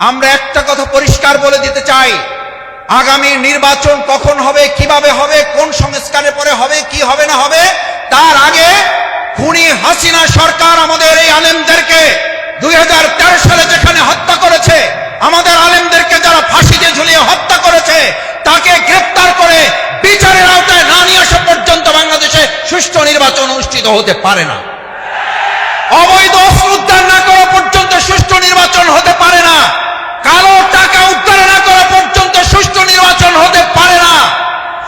আমরা একটা কথা পরিষ্কার বলে দিতে চাই। আগামী নির্বাচন কখন হবে, কীভাবে হবে, কোন সংস্কারের পরে হবে, কি হবে না হবে, তার আগে খুনি হাসিনা সরকার আমাদের এই আলেমদেরকে দুই হাজার তেরো সালে যেখানে হত্যা করেছে, আমাদের আলেমদেরকে যারা ফাঁসিতে ঝুলিয়ে হত্যা করেছে, তাকে গ্রেপ্তার করে বিচারের আওতায় না নিয়ে আসা পর্যন্ত বাংলাদেশে সুষ্ঠু নির্বাচন অনুষ্ঠিত হতে পারে না। অবৈধ অস্ত্র উদ্ধার না করা পর্যন্ত সুষ্ঠু নির্বাচন হতে পারে না। কালো টাকা উদ্ধার না করা পর্যন্ত সুষ্ঠু নির্বাচন হতে পারে না।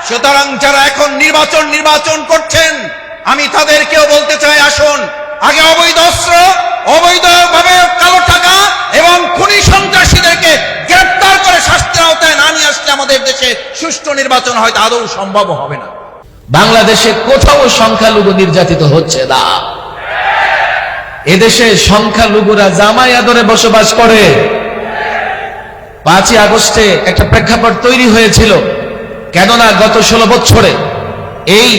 সুতরাং যারা এখন নির্বাচন নির্বাচন করছেন, আমি তাদেরকেও বলতে চাই, আসুন, আগে অবৈধ অস্ত্র, অবৈধভাবে কালো টাকা এবং খুনি সন্ত্রাসীদেরকে গ্রেপ্তার করে শাস্তির আওতায় না নিয়ে আসলে আমাদের দেশে সুষ্ঠু নির্বাচন হয়তো আদৌ সম্ভব হবে না। বাংলাদেশে কোথাও সংখ্যালঘু নির্যাতিত হচ্ছে না। এদেশে সংখ্যালঘুরা জামাই আদরে বসবাস করে। পাঁচই আগস্টে একটা প্রেক্ষাপট তৈরি হয়েছিল। কেননা গত ষোলো বছরে এই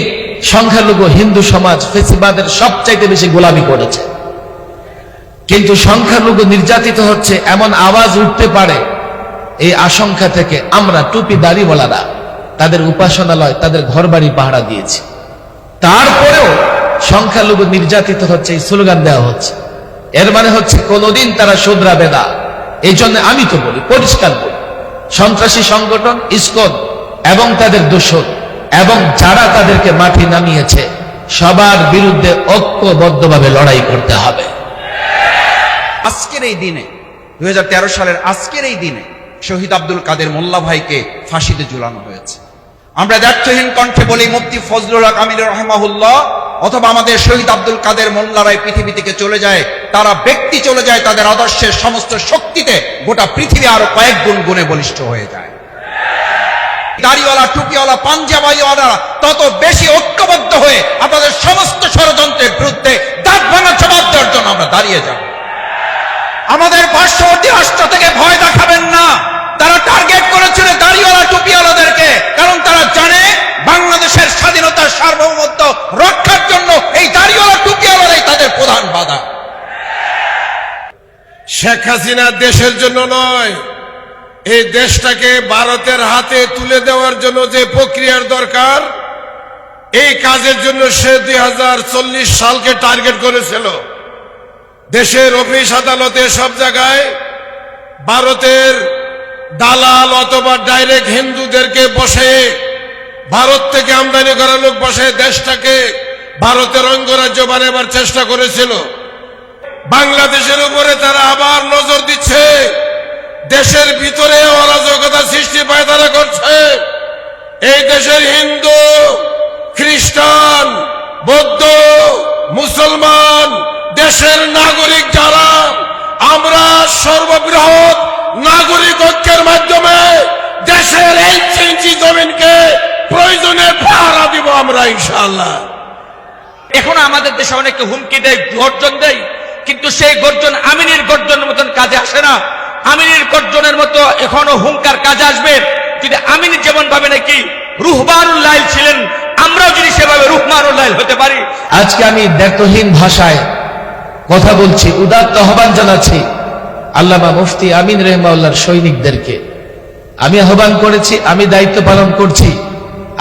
সংখ্যালঘু হিন্দু সমাজ ফেসিবাদের সবচাইতে বেশি গোলামি করেছে। কিন্তু সংখ্যালঘু নির্যাতিত হচ্ছে এমন আওয়াজ উঠতে পারে, এই আশঙ্কা থেকে আমরা টুপি দাড়িওয়ালারা, তাদের উপাসনালয়, তাদের ঘরবাড়ি পাহারা দিয়েছি। তারপরেও সংখ্যালঘু নির্যাতিত হচ্ছে এই স্লোগান দেওয়া হচ্ছে। এর মানে হচ্ছে কোনোদিন তারা শুধরাবে না। এই জন্য আমি তো বলি, পরিষ্কার বলি, সন্ত্রাসী সংগঠন, ইসকন, এবং তাদের দোষর, এবং যারা তাদেরকে মাটি নামিয়েছে, সবার বিরুদ্ধে ঐক্যবদ্ধভাবে লড়াই করতে হবে। আজকের এই দিনে দু হাজার তেরো সালের আজকের এই দিনে শহীদ আব্দুল কাদের মোল্লা ভাইকে ফাঁসিতে ঝুলানো হয়েছে। আমরা দ্ব্যর্থহীন কণ্ঠে বলি, মুফতি ফজলুল হক আমির রহমাহুল্লাহ অথবা আমাদের শহীদ আব্দুল কাদের মোল্লারাই পৃথিবী থেকে চলে যায়, তারা ব্যক্তি চলে যায় তাদের আদর্শের সমস্ত শক্তিতে গোটা পৃথিবী আরও কয়েক গুণ গুণে বলিষ্ঠ হয়ে যায়। দাড়িওয়ালা, টুপিওয়ালা পাঞ্জাবাইওয়ালা তত বেশি ঐক্যবদ্ধ হয়ে আপনাদের সমস্ত ষড়যন্ত্রের বিরুদ্ধে দাঁত ভাঙা জবাব দেওয়ার জন্য আমরা দাঁড়িয়ে যাব। আমাদের পার্শ্ববর্তী রাষ্ট্র থেকে ভয় দেখাবেন না। তারা টার্গেট করেছিল দাড়িওয়ালা টুপিওয়ালাদেরকে, কারণ তারা জানে বাংলাদেশের স্বাধীনতার সার্বভৌমত্ব রক্ষার জন্য এই দাড়িওয়ালা টুপিওয়ালারাই তাদের প্রধান বাধা। শেখ হাসিনা দেশের জন্য নয়, এই দেশটাকে ভারতের হাতে তুলে দেওয়ার জন্য যে প্রক্রিয়ার দরকার, এই কাজের জন্য সে দুই চল্লিশ সালকে টার্গেট করেছিল। দেশের অফিস আদালতে সব জায়গায় ভারতের দালাল অথবা ডাইরেক্ট হিন্দুদেরকে বসে, ভারত থেকে আমদানি করা লোক বসে, দেশটাকে ভারতের অঙ্গরাজ্য বানাবার চেষ্টা করেছিল। বাংলাদেশের উপরে তারা আবার নজর দিচ্ছে। দেশের ভিতরে অরাজকতা সৃষ্টি পায়তারা করছে। এই দেশের হিন্দু, খ্রিস্টান, বৌদ্ধ, মুসলমান, দেশের নাগরিক যারা আমরা সর্ববৃহৎ নাগরিক ঐক্যের মাধ্যমে দেশের এই ইঞ্চি জমিনকে প্রয়োজনে পাহারা দিব আমরা ইনশাআল্লাহ। এখন আমাদের দেশে অনেকে হুমকি দেয় গর্জন দেয় কিন্তু সেই গর্জন আমিনের গর্জনের মতন কাজে আসে না। আমিনের গর্জনের মতো এখনও হুঙ্কার কাজে আসবে। যদি আমিন যেমন ভাবে নাকি রুহবানুল্লাহ ছিলেন আমরাও যদি সেভাবে রুহমানুল্লাহ হতে পারি। আজকে আমি দ্ব্যর্থহীন ভাষায় কথা বলছি, উদাত্ত আহ্বান জানাচ্ছি আল্লামা মুফতি আমিন রহমাউল্লাহর সৈনিকদেরকে। আমি আহ্বান করেছি, আমি দায়িত্ব পালন করছি,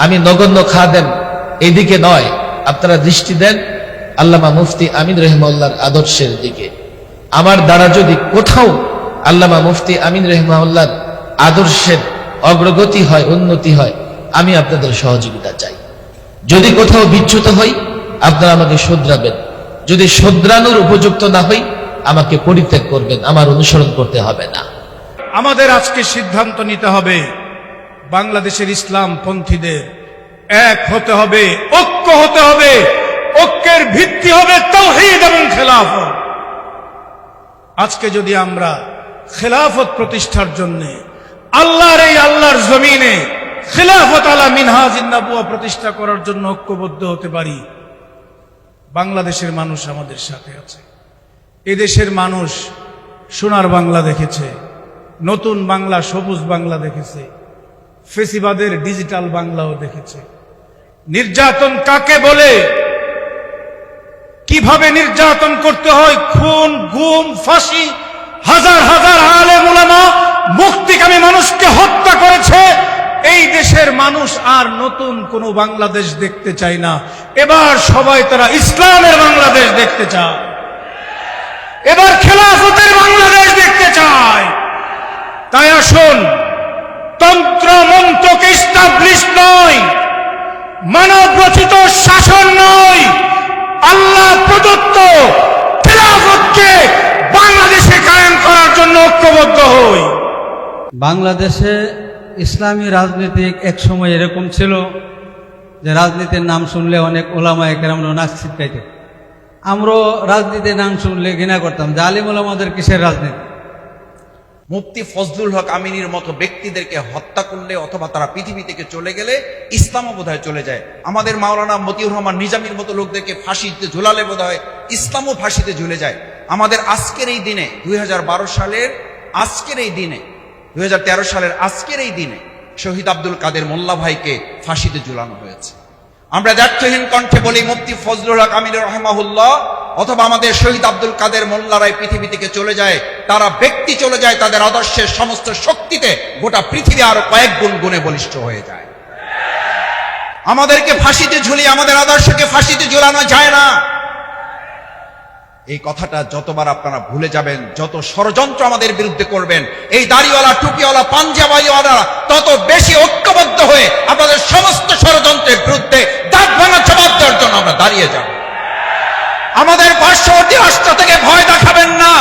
আমি নগণ্য খা দেন এইদিকে নয়, আপনারা দৃষ্টি দেন আল্লামা মুফতি আমিন রহমাউল্লাহর আদর্শের দিকে। আমার দ্বারা যদি কোথাও আল্লামা মুফতি আমিন রহমাউল্লাহর আদর্শের অগ্রগতি হয়, উন্নতি হয়, আমি আপনাদের সহযোগিতা চাই। যদি কোথাও বিচ্যুত হই, আপনারা আমাকে শুধরাবেন। যদি শুধরানোর উপযুক্ত না হই, আমাকে পরিত্যাগ করবেন, আমার অনুসরণ করতে হবে না। আমাদের আজকে সিদ্ধান্ত নিতে হবে, বাংলাদেশের ইসলাম পন্থীদের এক হতে হবে, ঐক্য হতে হবে, ঐক্যের ভিত্তি হবে তৌহিদ এবং খেলাফত। আজকে যদি আমরা খেলাফত প্রতিষ্ঠার জন্য আল্লাহর এই আল্লাহর জমিনে খেলাফত আলা মিনহাজ ইন্নাবুয়া প্রতিষ্ঠা করার জন্য ঐক্যবদ্ধ হতে পারি বাংলাদেশের মানুষ আমাদের সাথে আছে। এদেশের মানুষ সোনার বাংলা দেখেছে, নতুন বাংলা, সবুজ বাংলা দেখেছে, ফেসিবাদের ডিজিটাল বাংলাও দেখেছে। নির্যাতন কাকে বলে? কীভাবে নির্যাতন করতে হয়? খুন, গুম, ফাঁসি, হাজার হাজার আলে মুলামা মুক্তিকামী মানুষকে হত্যা করেছে ওলামা দেশের মানুষ আর নতুন কোন বাংলাদেশ দেখতে চায় না। এবার সবাই তারা ইসলামের বাংলাদেশ দেখতে চায়। এবার খেলাফতের বাংলাদেশ দেখতে চায়। তাই আসুন তন্ত্র মন্ত্রকে ইস্টাবলিশ নয় মানব রচিত শাসন নয়, আল্লাহ প্রদত্ত খেলাফতকে বাংলাদেশে কায়েম করার জন্য ঐক্যবদ্ধ হই। বাংলাদেশে ইসলামী রাজনীতিক এক সময় এরকম ছিল যে রাজনীতির নাম শুনলে অনেক ওলামা একরাম নাচ ছিটকাইতে। আমরাও রাজনীতির নাম শুনলে ঘৃণা করতাম, যে আলিম ওলামাদের কিসের রাজনীতি? মুফতি ফজলুল হক আমিনীর মতো ব্যক্তিদেরকে হত্যা করলে অথবা তারা পৃথিবী থেকে চলে গেলে ইসলামও বোধহয় চলে যায়। আমাদের মাওলানা মতিউর রহমান নিজামীর মতো লোকদেরকে ফাঁসিতে ঝুলালে বোধহয় ইসলামও ফাঁসিতে ঝুলে যায়। আমাদের আজকের এই দিনে, দুই হাজার বারো সালের আজকের এই দিনে দুই সালের আজকের এই দিনে শহীদ আব্দুল কাদের মোল্লা ভাইকে ফাঁসিতে ঝুলানো হয়েছে। আমরা দ্ব্যর্থহীন কণ্ঠে বলি, মুফতি ফজলুল হক আমির রহমাহুল্লাহ, অথবা আমাদের শহীদ আব্দুল কাদের মোল্লারাই পৃথিবী থেকে চলে যায়, তারা ব্যক্তি চলে যায়, তাদের আদর্শের সমস্ত শক্তিতে গোটা পৃথিবী আরও কয়েক গুণ গুণে বলিষ্ঠ হয়ে যায়। আমাদেরকে ফাঁসিতে ঝুলিয়ে, আমাদের আদর্শকে ফাঁসিতে ঝুলানো যায় না। এই কথাটা যতবার আপনারা ভুলে যাবেন, যত ষড়যন্ত্র আমাদের বিরুদ্ধে করবেন, এই দাড়িওয়ালা, টুপিওয়ালা পাঞ্জাবাইওয়ালা তত বেশি ঐক্যবদ্ধ হয়ে আপনাদের সমস্ত ষড়যন্ত্রের বিরুদ্ধে দাঁত ভাঙা জবাব দেওয়ার জন্য আমরা দাঁড়িয়ে যাব। আমাদের পার্শ্ববর্তী রাষ্ট্র থেকে ভয় দেখাবেন না।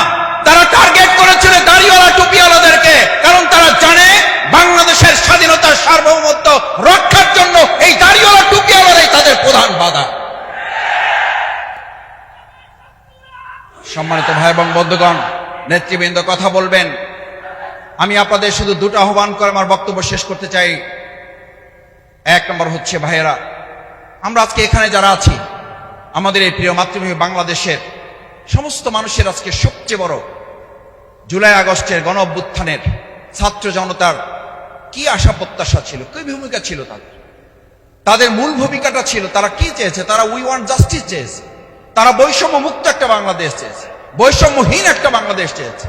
তারা টার্গেট করেছিল দাড়িওয়ালা, টুপিওয়ালাদেরকে, কারণ তারা জানে বাংলাদেশের স্বাধীনতার সার্বভৌমত্ব রক্ষার জন্য এই দাড়িওয়ালা, টুপিওয়ালারাই তাদের প্রধান বাধা। সম্মানিত ভাই এবং বন্ধুগণ, নেতৃবৃন্দ কথা বলবেন। আমি আপনাদের শুধু দুটো আহ্বান করে আমার বক্তব্য শেষ করতে চাই। এক নম্বর হচ্ছে, ভাইয়েরা, আমরা আজকে এখানে যারা আছি, আমাদের এই প্রিয় মাতৃভূমি বাংলাদেশের সমস্ত মানুষের আজকে সবচেয়ে বড় জুলাই আগস্টের গণ অভ্যুত্থানের ছাত্র জনতার কি আশা প্রত্যাশা ছিল, কি ভূমিকা ছিল তাদের? তাদের মূল ভূমিকাটা ছিল, তারা কি চেয়েছে? তারা উই ওয়ান্ট জাস্টিস চেয়েছে। তারা বৈষম্য মুক্ত একটা বাংলাদেশ চেয়েছে। বৈষম্যহীন একটা বাংলাদেশ চেয়েছে।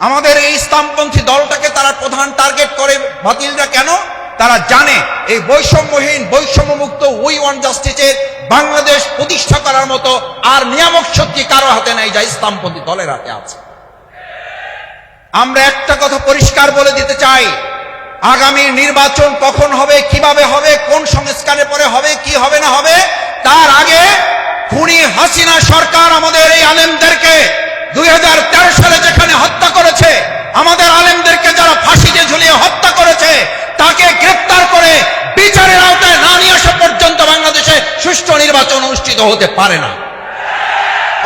আমাদের এই ইসলামপন্থী দলটাকে তারা প্রধান টার্গেট করে বাতিলরা কেন? তারা জানে এই বৈষম্যহীন বৈষম্য মুক্ত উই ওয়ান জাস্টিসের বাংলাদেশ প্রতিষ্ঠা করার মতো আর নিয়ামক শক্তি কারও হাতে নেই যা ইসলামপন্থী দলের হাতে আছে। আমরা একটা কথা পরিষ্কার বলে দিতে চাই। আগামী নির্বাচন কখন হবে, কীভাবে হবে, কোন সংস্কারের পরে হবে, কি হবে না হবে, তার আগে খুনি হাসিনা সরকার আমাদের এই আলেমদেরকে দুই হাজার তেরো সালে যেখানে হত্যা করেছে, আমাদের আলেমদেরকে যারা ফাঁসিতে ঝুলিয়ে হত্যা করেছে, তাকে গ্রেপ্তার করে বিচারের আওতায় না নিয়ে আসা পর্যন্ত বাংলাদেশে সুষ্ঠু নির্বাচন অনুষ্ঠিত হতে পারে না।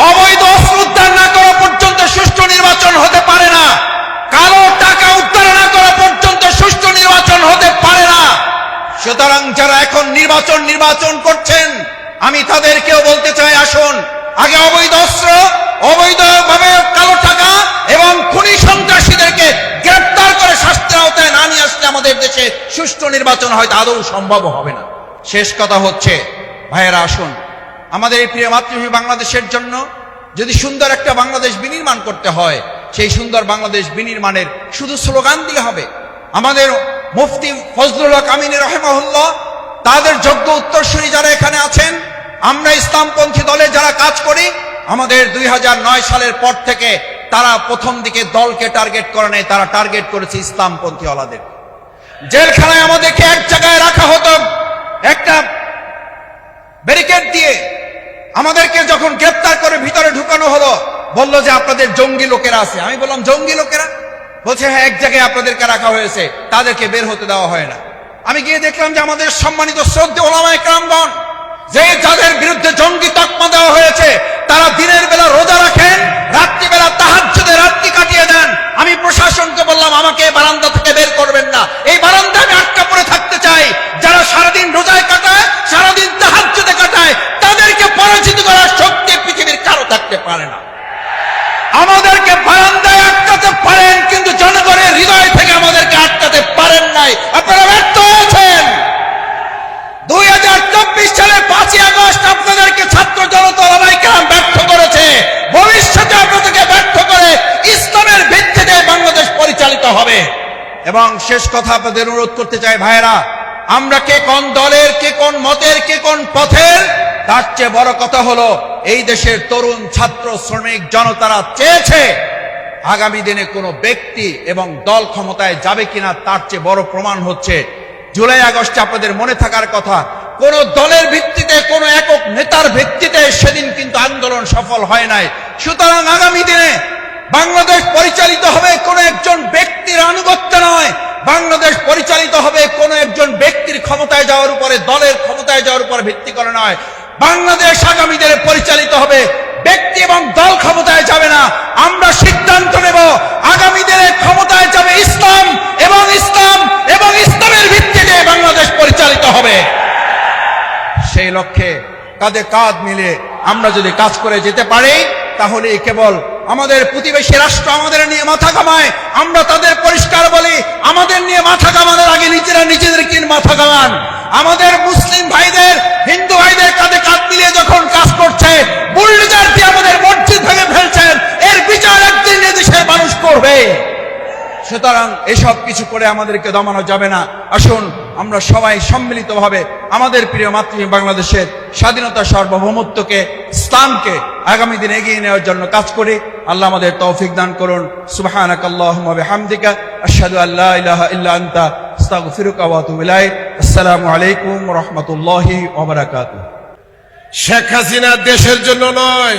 অবৈধ অস্ত্র উদ্ধার না করা পর্যন্ত সুষ্ঠু নির্বাচন হতে পারে না। কালো টাকা উদ্ধার না করা পর্যন্ত সুষ্ঠু নির্বাচন হতে পারে না। সুতরাং যারা এখন নির্বাচন নির্বাচন করছেন আমি তাদেরকেও বলতে চাই, আসুন। আগে অবৈধ অস্ত্র, অবৈধভাবে কালো টাকা এবং খুনি সন্ত্রাসীদেরকে গ্রেপ্তার করে শাস্তির আওতায় না নিয়ে আসলে আমাদের দেশে সুষ্ঠু নির্বাচন হয়তো আদৌ সম্ভব হবে না। শেষ কথা হচ্ছে, ভাইয়েরা, আসুন। আমাদের এই প্রিয় মাতৃভূমি বাংলাদেশের জন্য যদি সুন্দর একটা বাংলাদেশ বিনির্মাণ করতে হয়, সেই সুন্দর বাংলাদেশ বিনির্মাণের শুধু স্লোগান দিয়ে হবে। আমাদের মুফতি ফজলুল হক আমিনী রহেমাহুল্লাহ তাদের যোগ্য উত্তরসূরি যারা এখানে আছেন, আমরা ইসলামপন্থী দলে যারা কাজ করি, আমাদের দুই হাজার নয় সালের পর থেকে তারা প্রথম দিকে দলকে টার্গেট করে নেয় তারা টার্গেট করেছে ইসলামপন্থী ওলাদের জেলখানায় আমাদেরকে এক জায়গায় রাখা হতো, একটা ব্যারিকেড দিয়ে আমাদেরকে যখন গ্রেপ্তার করে ভিতরে ঢুকানো হলো, বলল যে আপনাদের জঙ্গি লোকেরা আছে। আমি বললাম, জঙ্গি লোকেরা? বলছে হ্যাঁ এক জায়গায় আপনাদেরকে রাখা হয়েছে, তাদেরকে বের হতে দেওয়া হয় না। আমি গিয়ে দেখলাম যে আমাদের সম্মানিত শ্রদ্ধে ওলামায় কামগণ যে যাদের বিরুদ্ধে জঙ্গি তকমা দেওয়া হয়েছে, তারা দিনের বেলা রোজা রাখেন, রাত্রিবেলা তাহাজ্জুদে রাত্রি কাটিয়ে দেন। আমি প্রশাসনকে বললাম, আমাকে বারান্দা থেকে বের করবেন না। এই বারান্দা আমি আটকা পড়ে থাকতে চাই। যারা সারাদিন রোজায় কাটায়, সারাদিন তাহাজ্জুদে কাটায়, তাদেরকে পরাজিত করার শক্তি পৃথিবীর কারও থাকতে পারে না। আমাদেরকে বারান্দায় আটকাতে পারেন, কিন্তু জনগণের হৃদয় থেকে আমাদেরকে পারেন নাই। আপনারা ব্যর্থ হয়েছেন। দুই হাজার চব্বিশ সালের পাঁচই আগস্ট আপনাদেরকে ছাত্র জনতা কেরাম ব্যর্থ করেছে। ভবিষ্যতে আপনাদেরকে ব্যর্থ করে ইসলামের ভিত্তিতে বাংলাদেশ পরিচালিত হবে। এবং শেষ কথা আপনাদের অনুরোধ করতে চাই ভাইরা আমরা কে কোন দলের, কে কোন মতের, কে কোন পথের, তার চেয়ে বড় কথা হলো, এই দেশের তরুণ ছাত্র, শ্রমিক জনতারা চেয়েছে আগামী দিনে কোনো ব্যক্তি এবং দল ক্ষমতায় যাবে কিনা তার চেয়ে বড় প্রমাণ হচ্ছে জুলাই আগস্টে আপনাদের মনে থাকার কথা, কোন দলের ভিত্তিতে, কোন একক নেতার ভিত্তিতে সেদিন কিন্তু আন্দোলন সফল হয় নাই। সুতরাং আগামী দিনে বাংলাদেশ পরিচালিত হবে কোন একজন ব্যক্তির আনুগত্য নয়। বাংলাদেশ পরিচালিত হবে কোন একজন ব্যক্তির ক্ষমতায় যাওয়ার উপরে, দলের ক্ষমতায় যাওয়ার উপর ভিত্তি করে নয়। বাংলাদেশ আগামী দিনে পরিচালিত হবে ব্যক্তি এবং দল ক্ষমতায় যাবে না। আমরা সিদ্ধান্ত নেব আগামী দিনে ক্ষমতায় যাবে ইসলাম এবং ইসলাম এবং ইসলামের ভিত্তিতে বাংলাদেশ পরিচালিত হবে। সেই লক্ষ্যে কাঁধে কাঁধ মিলে আমরা যদি কাজ করে যেতে পারি তাহলে কেবল আমাদের প্রতিবেশী রাষ্ট্র আমাদের নিয়ে মাথা কামায় আমরা তাদের পরিষ্কার বলি, আমাদের নিয়ে মাথা কামানোর আগে নিজেরা নিজেদেরকে কিন মাথা কামান আমাদের মুসলিম ভাইদের, হিন্দু ভাইদের কাঁধে কাঁধ মিলিয়ে যখন কাজ করছে, বুল্ডোজার আমাদের মসজিদ ভেঙে ফেলছেন, এর বিচার একদিন এ দেশের মানুষ করবে। সুতরাং এসব কিছু করে আমাদেরকে দমানো যাবে না। আসুন, আমরা সবাই সম্মিলিতভাবে আমাদের প্রিয় মাতৃভূমি বাংলাদেশের স্বাধীনতা সার্বভৌমত্বকে, ইসলামকে আগামী দিন এগিয়ে নেওয়ার জন্য কাজ করি। আল্লাহ আমাদের তৌফিক দান করুন। সুবহানাক আল্লাহুম্মা বিহামদিকা। আশহাদু আল্লা ইলাহা ইল্লা আনতা। শেখ হাসিনা দেশের জন্য নয়,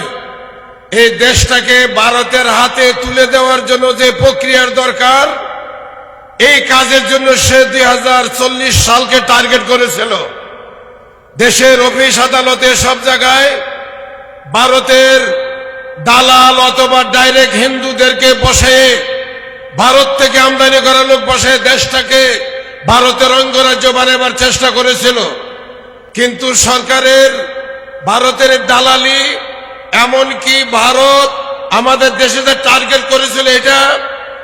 এই দেশটাকে ভারতের হাতে তুলে দেওয়ার জন্য যে প্রক্রিয়ার দরকার, এই কাজের জন্য সে দুই হাজার চল্লিশ সালকে টার্গেট করেছিল। দেশের অফিস আদালতে সব জায়গায় ভারতের দালাল অথবা ডাইরেক্ট হিন্দুদেরকে বসে, ভারত থেকে আমদানি করা লোক বসে, দেশটাকে ভারতের অঙ্গরাজ্য বানাবার চেষ্টা করেছিল। কিন্তু সরকারের, ভারতের দালালি, এমনকি ভারত আমাদের দেশে যে টার্গেট করেছিল এটা,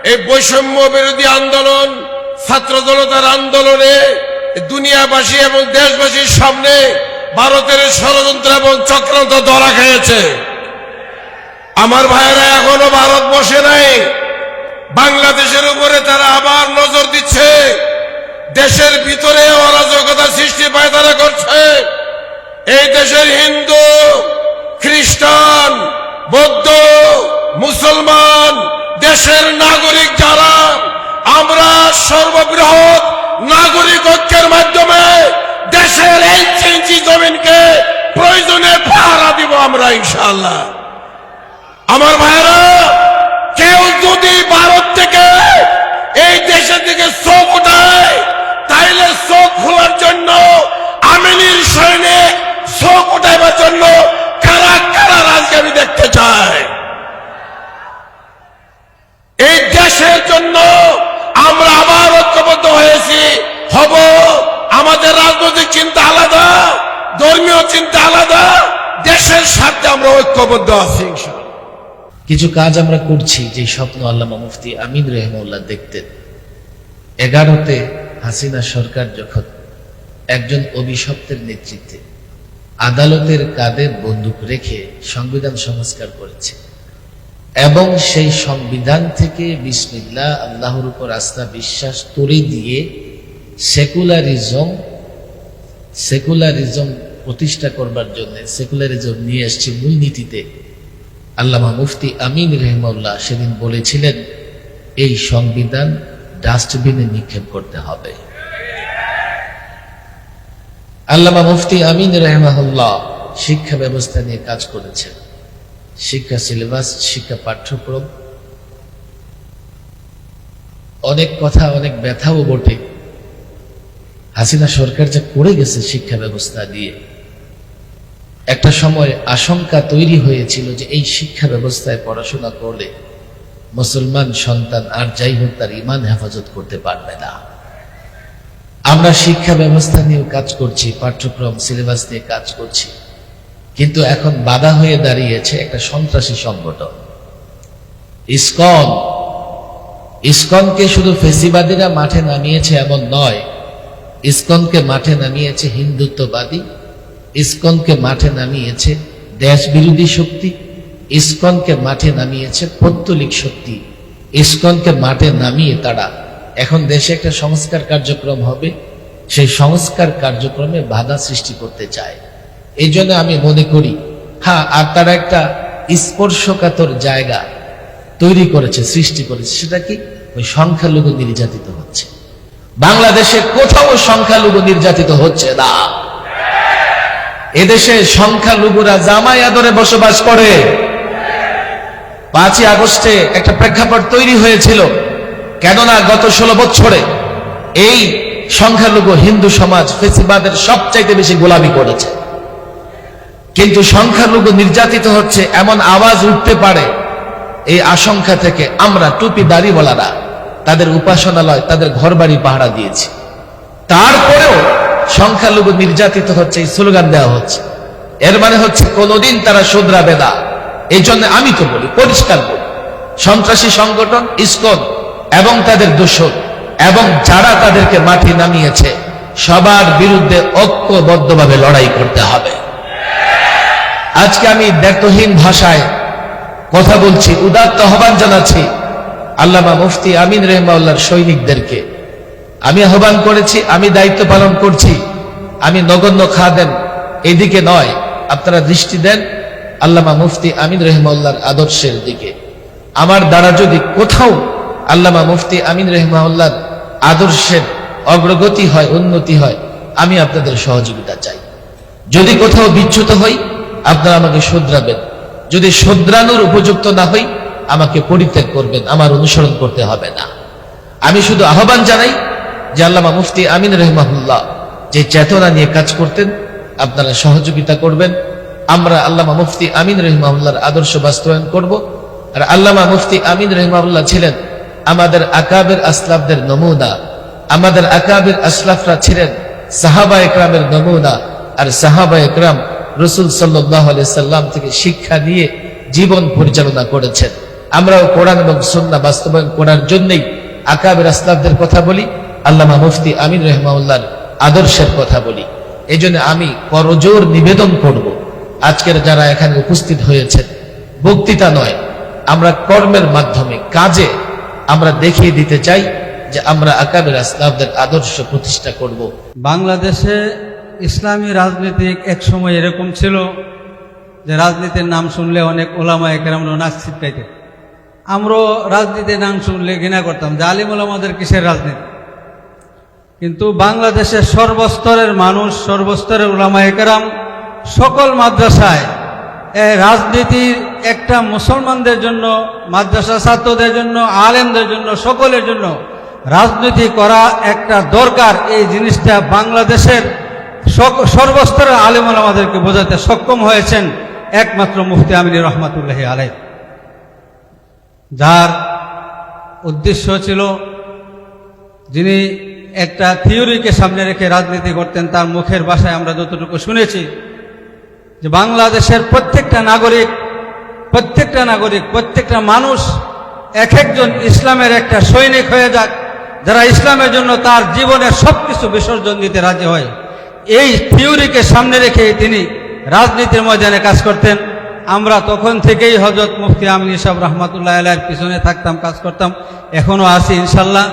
এই বৈষম্য বিরোধী আন্দোলন, ছাত্র জনতার আন্দোলনে দুনিয়াবাসী এবং দেশবাসীর সামনে ভারতের ষড়যন্ত্র এবং চক্রান্ত ধরা খেয়েছে। আমার ভাইয়েরা, এখনও ভারত বসে নাই। বাংলাদেশের উপরে তারা আবার দেশের ভিতরে অরাজকতা সৃষ্টি পায়তারা করছে। এই দেশের হিন্দু, খ্রিস্টান, বৌদ্ধ, মুসলমান, দেশের নাগরিক যারা, আমরা সর্ববৃহৎ নাগরিক ঐক্যের মাধ্যমে দেশের ইঞ্চি ইঞ্চি জমিনকে প্রয়োজনে পাহারা দিব আমরা, ইনশাআল্লাহ। আমার ভাইরা কেউ যদি ভারত থেকে এই দেশের দিকে চোখ উঠায় তাইলে চোখ খোলার জন্য আমিনীর সৈনিক চোখ উঠাইবার জন্য কারা কারা রাজকে আমি দেখতে চাই এই দেশের জন্য আমরা আবার ঐক্যবদ্ধ হয়েছি। হব, আমাদের রাজনৈতিক চিন্তা আলাদা, ধর্মীয় চিন্তা আলাদা, দেশের স্বার্থে আমরা ঐক্যবদ্ধ আছি কিছু কাজ আমরা করছি যে স্বপ্ন আল্লামা মুফতি আমিন রহমউল্লাহ দেখতেন। এগারোতে হাসিনা সরকার যখন একজন অভিশপ্তের নেতৃত্বে আদালতের কাঁধে বন্দুক রেখে সংবিধান সংস্কার করেছে এবং সেই সংবিধান থেকে বিসমিল্লাহ, আল্লাহর উপর আস্থা বিশ্বাস তরে দিয়ে সেকুলারিজম সেকুলারিজম প্রতিষ্ঠা করবার জন্য, সেকুলারিজম নিয়ে এসছে মূলনীতিতে। আল্লামা মুফতি আমিন রহমউল্লাহ সেদিন বলেছিলেন, এই সংবিধান ডাস্টবিনে নিক্ষেপ করতে হবে। আল্লামা মুফতি আমিন রহমাহুল্লাহ শিক্ষা ব্যবস্থা নিয়ে কাজ করেছেন। শিক্ষা সিলেবাস, শিক্ষা পাঠ্যক্রম। অনেক কথা, অনেক ব্যথাও বটে। হাসিনা সরকার যা করে গেছে শিক্ষা ব্যবস্থা দিয়ে, একটা সময় আশঙ্কা তৈরি হয়েছিল যে এই শিক্ষা ব্যবস্থায় পড়াশোনা করলে মুসলমান সন্তান আর যাই হোক তার ইমান হেফাজত করতে পারবে না। আমরা শিক্ষা ব্যবস্থা নিয়েও কাজ করছি, পাঠ্যক্রম, সিলেবাস নিয়ে কাজ করছি। কিন্তু এখন বাধা হয়ে দাঁড়িয়েছে একটা সন্ত্রাসী সংগঠন। ইসকন। ইসকনকে শুধু ফেসিবাদীরা মাঠে নামিয়েছে এমন নয়, ইসকনকে মাঠে নামিয়েছে হিন্দুত্ববাদী, ইসকনকে মাঠে নামিয়েছে দেশ বিরোধী শক্তি, ইসকনকে মাঠে নামিয়েছে পৌত্তলিক শক্তি, ইসকনকে মাঠে নামিয়ে তারা এখন দেশে একটা সংস্কার কার্যক্রম হবে, সেই সংস্কার কার্যক্রমে বাধা সৃষ্টি করতে চায়। এই জন্য আমি মনে করি হ্যাঁ আর তারা একটা স্পর্শকাতর জায়গা তৈরি করেছে, সৃষ্টি করেছে, সেটা কি? ওই সংখ্যালঘু নির্যাতিত হচ্ছে। বাংলাদেশে কোথাও সংখ্যালঘু নির্যাতিত হচ্ছে না। এদেশে সংখ্যালঘুরা জামাই আদরে বসবাস করে। পাঁচই আগস্টে একটা প্রেক্ষাপট তৈরি হয়েছিল। কেননা গত ষোলো বছরে এই সংখ্যালঘু হিন্দু সমাজ ফেসিবাদের সবচাইতে বেশি গোলামি করেছে। কিন্তু সংখ্যালঘু নির্যাতিত হচ্ছে এমন আওয়াজ উঠতে পারে এই আশঙ্কা থেকে আমরা টুপি দাড়িওয়ালারা তাদের উপাসনালয়, তাদের ঘরবাড়ি পাহারা দিয়েছি। তারপরেও সংখ্যালঘু নির্যাতিত হচ্ছে এই স্লোগান দেওয়া হচ্ছে। এর মানে হচ্ছে কোনোদিন তারা শুধরাবে না। এই জন্য আমি তো বলি, পরিষ্কার বলি, সন্ত্রাসী সংগঠন, ইসকন এবং তাদের দোষর এবং যারা তাদেরকে মাঠে নামিয়েছে, সবার বিরুদ্ধে ঐক্যবদ্ধভাবে লড়াই করতে হবে। আজকে আমি ব্যক্তহীন ভাষায় কথা বলছি, উদাত্ত আহ্বান জানাচ্ছি আল্লামা মুফতি আমিন রহমাউল্লাহর সৈনিকদেরকে। আমি আহ্বান করেছি, আমি দায়িত্ব পালন করছি, আমি নগণ্য খাদেন এদিকে নয়, আপনারা দৃষ্টি দেন আল্লামা মুফতি আমিন রহমাউল্লাহর আদর্শের দিকে। আমার দ্বারা যদি কোথাও আল্লামা মুফতি আমিন রহমাউল্লাহর আদর্শের অগ্রগতি হয়, উন্নতি হয়, আমি আপনাদের সহযোগিতা চাই। যদি কোথাও বিচ্যুত হই আপনারা আমাকে শুধরাবেন। যদি শুধরানোর উপযুক্ত না হই, আমাকে পরিত্যাগ করবেন, আমার অনুসরণ করতে হবে না। আমি শুধু আহ্বান জানাই যে আল্লামা মুফতি আমিন রহমাহুল্লাহ যে চেতনা নিয়ে কাজ করতেন, আপনারা সহযোগিতা করবেন। আমরা আল্লামা মুফতি আমিন রহমাহুল্লাহর আদর্শ বাস্তবায়ন করব। আর আল্লামা মুফতি আমিন রহমাহুল্লাহ ছিলেন আমাদের আকাবের আসলাফদের নমুনা, আমাদের আকাবের আসলাফরা ছিলেন সাহাবা একরামের নমুনা, আর সাহাবা একরাম রসুল সাল্লাহ সাল্লাম থেকে শিক্ষা নিয়ে জীবন পরিচালনা করেছেন। আমরাও কোরআন এবং সন্না বাস্তবায়ন করার জন্যই আকাবের আসলাফদের কথা বলি, আল্লামা মুফতি আমিন রহমাউল্লাহর আদর্শের কথা বলি। এই আমি করজোর নিবেদন করব। আজকের যারা এখানে উপস্থিত হয়েছেন, বক্তৃতা নয়, আমরা কর্মের মাধ্যমে, কাজে আমরা দেখিয়ে দিতে চাই যে আমরা আকাবের আসলাফদের আদর্শ প্রতিষ্ঠা করব। বাংলাদেশে ইসলামী রাজনীতিক এক সময় এরকম ছিল যে রাজনীতির নাম শুনলে অনেক ওলামা একের আমরা নাক ছিটকাইতে আমরাও রাজনীতির নাম শুনলে ঘৃণা করতাম, যে আলিম ওলামাদের কিসের রাজনীতি? কিন্তু বাংলাদেশের সর্বস্তরের মানুষ, সর্বস্তরের ওলামা একরাম সকল মাদ্রাসায় রাজনীতির একটা মুসলমানদের জন্য মাদ্রাসা ছাত্রদের জন্য, আলেমদের জন্য, সকলের জন্য রাজনীতি করা একটা দরকার। এই জিনিসটা বাংলাদেশের সর্বস্তরের আলেমন আমাদেরকে বোঝাতে সক্ষম হয়েছেন একমাত্র মুফতি আমিনী রহমাতুল্লাহ আলাই যার উদ্দেশ্য ছিল যিনি একটা থিওরিকে সামনে রেখে রাজনীতি করতেন, তার মুখের ভাষায় আমরা যতটুকু শুনেছি যে বাংলাদেশের প্রত্যেকটা নাগরিক প্রত্যেকটা নাগরিক, প্রত্যেকটা মানুষ এক একজন ইসলামের একটা সৈনিক হয়ে যাক, যারা ইসলামের জন্য তার জীবনের সব কিছু বিসর্জন দিতে রাজি হয়। এই থিওরিকে সামনে রেখে তিনি রাজনীতির ময়দানে কাজ করতেন। আমরা তখন থেকেই হজরত মুফতি আমিন সাহেব রহমাতুল্লাহ আলাইয়ের পিছনে থাকতাম, কাজ করতাম। এখনও আছি ইনশাল্লাহ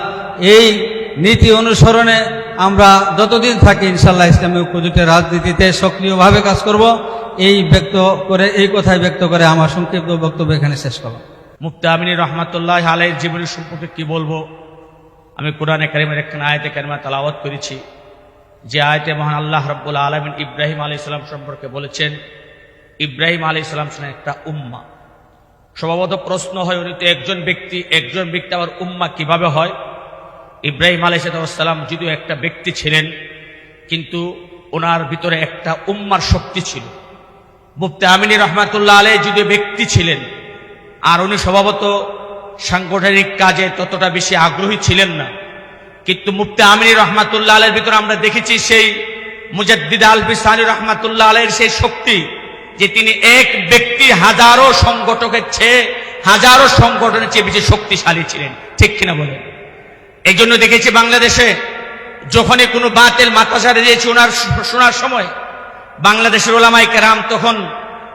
এই নীতি অনুসরণে আমরা যতদিন থাকি ইনশাল্লাহ ইসলামী উপযুক্ত রাজনীতিতে সক্রিয়ভাবে কাজ করব। এই ব্যক্ত করে, এই কথাই ব্যক্ত করে আমার সংক্ষিপ্ত বক্তব্য এখানে শেষ করলাম। মুফতি আমিনী রহমাতুল্লাহ আলাইয়ের জীবনী সম্পর্কে কি বলব? আমি কোরআনে কারিমের একখানে আয়তে কারিমা তালাওয়াত করেছি। যে আয়তে মহান আল্লাহ রব্বুল আলমিন ইব্রাহিম আলী ইসলাম সম্পর্কে বলেছেন, ইব্রাহিম আলী ইসলাম ছিলেন একটা উম্মা। স্বভাবত প্রশ্ন হয়, উনি তো একজন ব্যক্তি একজন ব্যক্তি আবার উম্মা কীভাবে হয়? ইব্রাহিম আলী সালাম যদিও একটা ব্যক্তি ছিলেন, কিন্তু ওনার ভিতরে একটা উম্মার শক্তি ছিল। মুফতি আমিনী রহমাতুল্লাহ আলী যদিও ব্যক্তি ছিলেন, আর উনি স্বভাবত সাংগঠনিক কাজে ততটা বেশি আগ্রহী ছিলেন না। কিন্তু মুফতি আমিনী রহমাতুল্লাহ আলের ভিতরে আমরা দেখেছি সেই মুজাদ্দিদ আল বিসানি রহমাতুল্লাহ আলের সেই শক্তি যে তিনি এক ব্যক্তি হাজারো সংগঠকের চেয়ে, হাজারো সংগঠনের চেয়ে বেশি শক্তিশালী ছিলেন। ঠিক কিনা বলেন? এই জন্য দেখেছি বাংলাদেশে যখনই কোনো বাতেল মাতাসা দিয়েছে ওনার শোনার সময়, বাংলাদেশের ওলামাই কেরাম তখন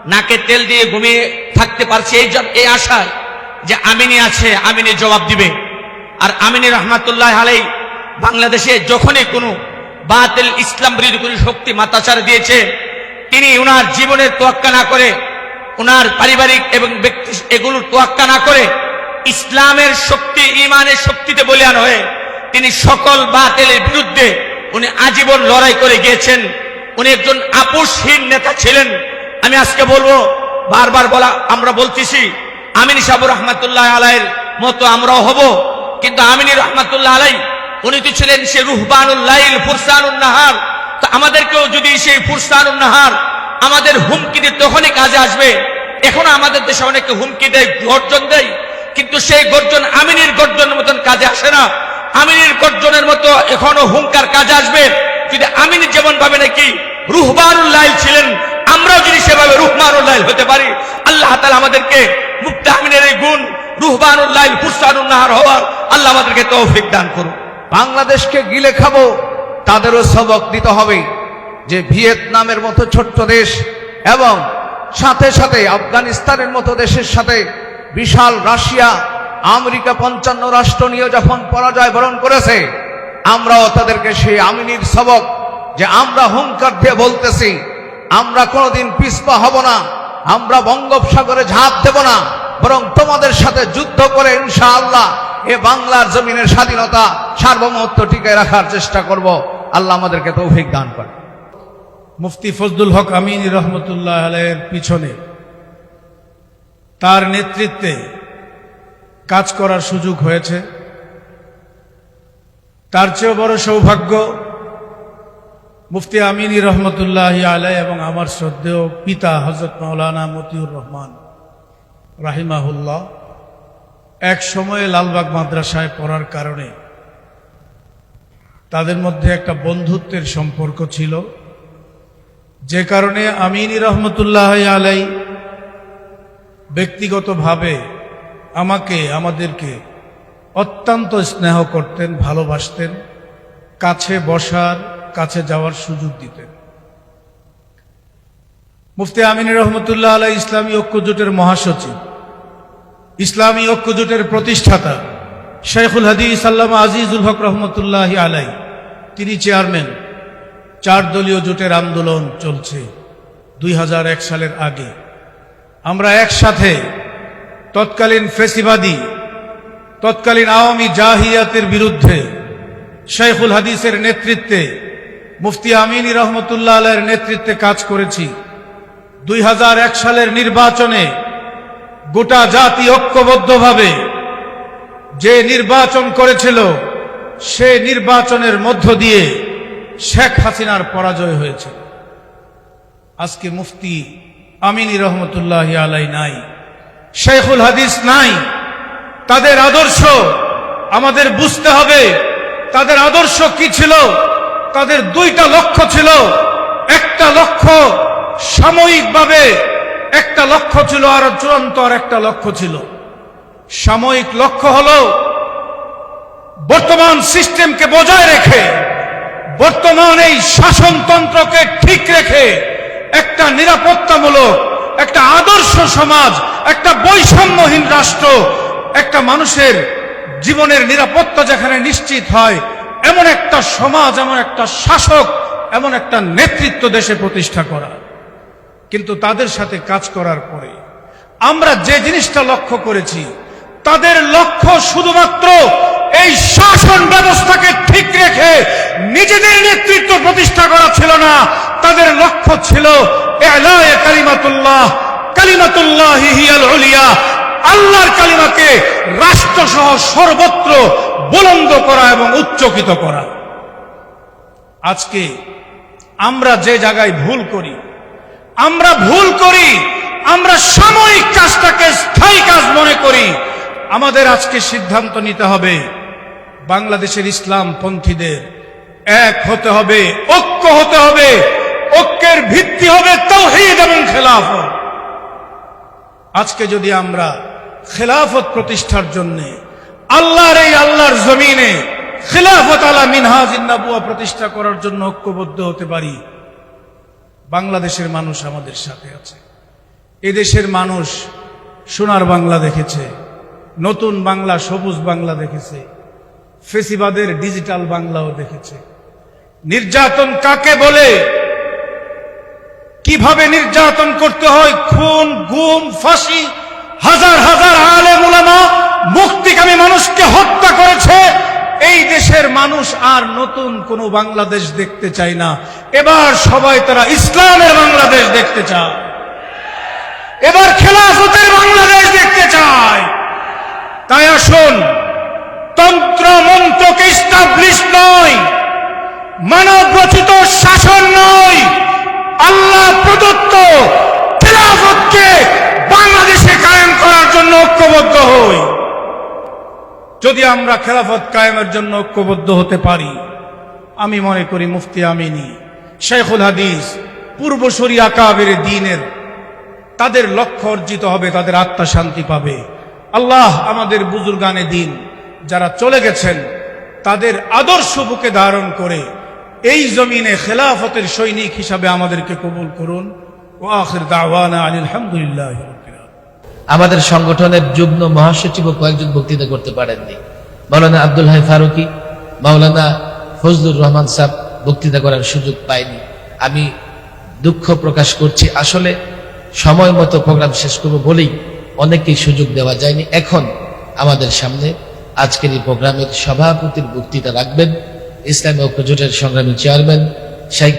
নাকে তেল দিয়ে ঘুমিয়ে থাকতে পারছে এই এই আশায় যে আমিনী আছে, আমিনী জবাব দিবে। আর আমিনী রহমাতুল্লাহ আলাই বাংলাদেশে যখনই কোনো বাতিল ইসলাম বিরোধী কোনো শক্তি মাতাচার দিয়েছে, তিনি ওনার জীবনের তোয়াক্কা না করে ওনার পারিবারিক এবং ব্যক্তি এগুলোর তোয়াক্কা না করে ইসলামের শক্তি, ইমানের শক্তিতে বলিয়ান হয়ে তিনি সকল বাতিলের বিরুদ্ধে উনি আজীবন লড়াই করে গিয়েছেন। উনি একজন আপোষহীন নেতা ছিলেন। আমি আজকে বলব, বারবার বলা, আমরা বলতেছি, আমিন সাবুর রহমাতুল্লাহ আলাইয়ের মতো আমরাও হব, কিন্তু আমিনী রহমাতুল্লাহ আলাই উনি তো ছিলেন সে রুহবানুল লাইল, ফুরসানুল নাহার। তো আমাদেরকেও যদি সেই ফুরসানুল নাহার আমাদের হুমকি দিয়ে তখনই কাজে আসবে, এখনও আমাদের দেশে অনেকে হুমকি দেয়, গর্জন দেয়, কিন্তু সেই গর্জন আমিনীর গর্জনের মতন কাজে আসে না। আমিনীর গর্জনের মতো এখনও হুঙ্কার কাজে আসবে। যদি আমিনী যেমন ভাবে নাকি রুহবানুল লাইল ছিলেন, আমরাও যদি সেভাবে রুহমানুল লাইল হতে পারি, আল্লাহ তাআলা আমাদেরকে মুক্ত আমিনের এই গুণ, রুহবানুল লাইল, ফুরসানুল নাহার হওয়ার আল্লাহ আমাদেরকে তৌফিক দান করুন বাংলাদেশকে গিলে খাব, তাদেরও সবক দিতে হবে। যে ভিয়েতনামের মতো ছোট্ট দেশ এবং সাথে সাথে আফগানিস্তানের মতো দেশের সাথে বিশাল রাশিয়া, আমেরিকা পঞ্চান্ন রাষ্ট্র নিয়ে যখন পরাজয় বরণ করেছে, আমরাও তাদেরকে সেই আমিনীর সবক যে আমরা হুঙ্কার দিয়ে বলতেছি, আমরা কোনোদিন পিছপা হব না, আমরা বঙ্গোপসাগরে ঝাঁপ দেব না, বরং তোমাদের সাথে যুদ্ধ করে ইনশাআল্লাহ এ বাংলার জমিনের স্বাধীনতা সার্বভৌমত্ব টিকায় রাখার চেষ্টা করব। আল্লাহ আমাদেরকে তৌফিক দান করে মুফতি ফজলুল হক আমিন রহমতুল্লাহ আলের পিছনে তার নেতৃত্বে কাজ করার সুযোগ হয়েছে। তার চেয়েও বড় সৌভাগ্য মুফতি আমিনী রহমতুল্লাহ আলাই এবং আমার শ্রদ্ধেয় পিতা হজরত মৌলানা মতিউর রহমান রাহিমাহুল্লাহ এক সময়ে লালবাগ মাদ্রাসায় পড়ার কারণে তাদের মধ্যে একটা বন্ধুত্বের সম্পর্ক ছিল। যে কারণে আমিনী রহমতুল্লাহ আলাই ব্যক্তিগতভাবে আমাকে, আমাদেরকে অত্যন্ত স্নেহ করতেন, ভালোবাসতেন, কাছে বসার, কাছে যাওয়ার সুযোগ দিতেন। মুফতি আমিনী রহমতুল্লাহ আলাই ইসলামী ঐক্যজোটের মহাসচিব। ইসলামী ঐক্যজোটের প্রতিষ্ঠাতা শেখুল হাদিস আল্লামা আজিজুল হক রহমতুল্লাহ আলাই তিনি চেয়ারম্যান। চার দলীয় জোটের আন্দোলন চলছে দুই হাজার এক সালের আগে। আমরা একসাথে তৎকালীন ফেসিবাদী, তৎকালীন আওয়ামী জাহিয়াতের বিরুদ্ধে শেখুল হাদিসের নেতৃত্বে, মুফতি আমিনী রহমতুল্লাহ আলের নেতৃত্বে কাজ করেছি। দুই হাজার এক সালের নির্বাচনে গোটা জাতি ঐক্যবদ্ধভাবে যে নির্বাচন করেছিল, সে নির্বাচনের মধ্য দিয়ে শেখ হাসিনার পরাজয় হয়েছে। আজকে মুফতি আমিনী রহমতুল্লাহ আলাই নাই, শেখুল হাদিস নাই। তাদের আদর্শ আমাদের বুঝতে হবে, তাদের আদর্শ কি ছিল? তাদের দুইটা লক্ষ্য ছিল। একটা লক্ষ্য সাময়িকভাবে একটা লক্ষ্য ছিল আর চূড়ান্ত আর একটা লক্ষ্য ছিল। সাময়িক লক্ষ্য হল বর্তমান সিস্টেমকে বজায় রেখে, বর্তমান এই শাসনতন্ত্রকে ঠিক রেখে একটা নিরাপত্তামূলক, একটা আদর্শ সমাজ, একটা বৈষম্যহীন রাষ্ট্র, একটা মানুষের জীবনের নিরাপত্তা যেখানে নিশ্চিত হয়, এমন একটা সমাজ, এমন একটা শাসক, এমন একটা নেতৃত্ব দেশে প্রতিষ্ঠা করা। কিন্তু তাদের সাথে কাজ করার পরে আমরা যে জিনিসটা লক্ষ্য করেছি, তাদের লক্ষ্য শুধুমাত্র এই শাসন ব্যবস্থাকে ঠিক রেখে নিজেদের নেতৃত্ব প্রতিষ্ঠা করা ছিল না। তাদের লক্ষ্য ছিল কালিমাতুল্লাহ কালিমাতুল্লাহ আল্লাহর কালিমাকে রাষ্ট্রসহ সর্বত্র বুলন্দ করা এবং উচ্চকিত করা। আজকে আমরা যে জায়গায় ভুল করি আমরা ভুল করি, আমরা সাময়িক কাজটাকে স্থায়ী কাজ মনে করি। আমাদের আজকে সিদ্ধান্ত নিতে হবে বাংলাদেশের ইসলাম পন্থীদের এক হতে হবে, ঐক্য হতে হবে, ঐক্যের ভিত্তি হবে তৌহিদ এবং খেলাফত। আজকে যদি আমরা খেলাফত প্রতিষ্ঠার জন্য আল্লাহর এই আল্লাহর জমিনে খেলাফত আলা মিনহাজ ইন্নাবুয়া প্রতিষ্ঠা করার জন্য ঐক্যবদ্ধ হতে পারি বাংলাদেশের মানুষ আমাদের সাথে আছে। এদেশের মানুষ সোনার বাংলা দেখেছে, নতুন বাংলা, সবুজ বাংলা দেখেছে, ফেসিবাদের ডিজিটাল বাংলাও দেখেছে। নির্যাতন কাকে বলে? কীভাবে নির্যাতন করতে হয়? খুন, গুম, ফাঁসি, হাজার হাজার আলে মুলামা মুক্তিকামী মানুষকে হত্যা করেছে এই দেশের মানুষ আর নতুন কোন বাংলাদেশ দেখতে চায় না। এবার সবাই তারা ইসলামের বাংলাদেশ দেখতে চায়। এবার খেলাফতের বাংলাদেশ দেখতে চায়। তাই আসুন তন্ত্র মন্ত্রকে স্টাবলিশ নয় মানব রচিত শাসন নয়, আল্লাহ প্রদত্ত খেলাফতকে বাংলাদেশে কায়েম করার জন্য ঐক্যবদ্ধ হই। যদি আমরা খেলাফত কায়েমের জন্য ঐক্যবদ্ধ হতে পারি, আমি মনে করি মুফতি আমিনী, শেখুল হাদিস পূর্বসরী আকাবের দিনের তাদের লক্ষ্য অর্জিত হবে, তাদের আত্মা শান্তি পাবে। আল্লাহ আমাদের বুজুর্গানে দিন, যারা চলে গেছেন, তাদের আদর্শ বুকে ধারণ করে এই জমিনে খেলাফতের সৈনিক হিসাবে আমাদেরকে কবুল করুন। ও আখির দাওয়ানা আলহামদুলিল্লাহ আমাদের সংগঠনের যুগ্ম মহাসচিবও কয়েকজন বক্তৃতা করতে পারেননি। মাওলানা আব্দুল হাই ফারুকি, মাওলানা ফজলুর রহমান সাহ বক্তৃতা করার সুযোগ পাইনি আমি দুঃখ প্রকাশ করছি। আসলে সময় মতো প্রোগ্রাম শেষ করব বলেই অনেককেই সুযোগ দেওয়া যায়নি। এখন আমাদের সামনে আজকের এই প্রোগ্রামের সভাপতির বক্তৃতা রাখবেন। ইসলামী ঐক্য জোটের সংগ্রামী চেয়ারম্যান শাইখ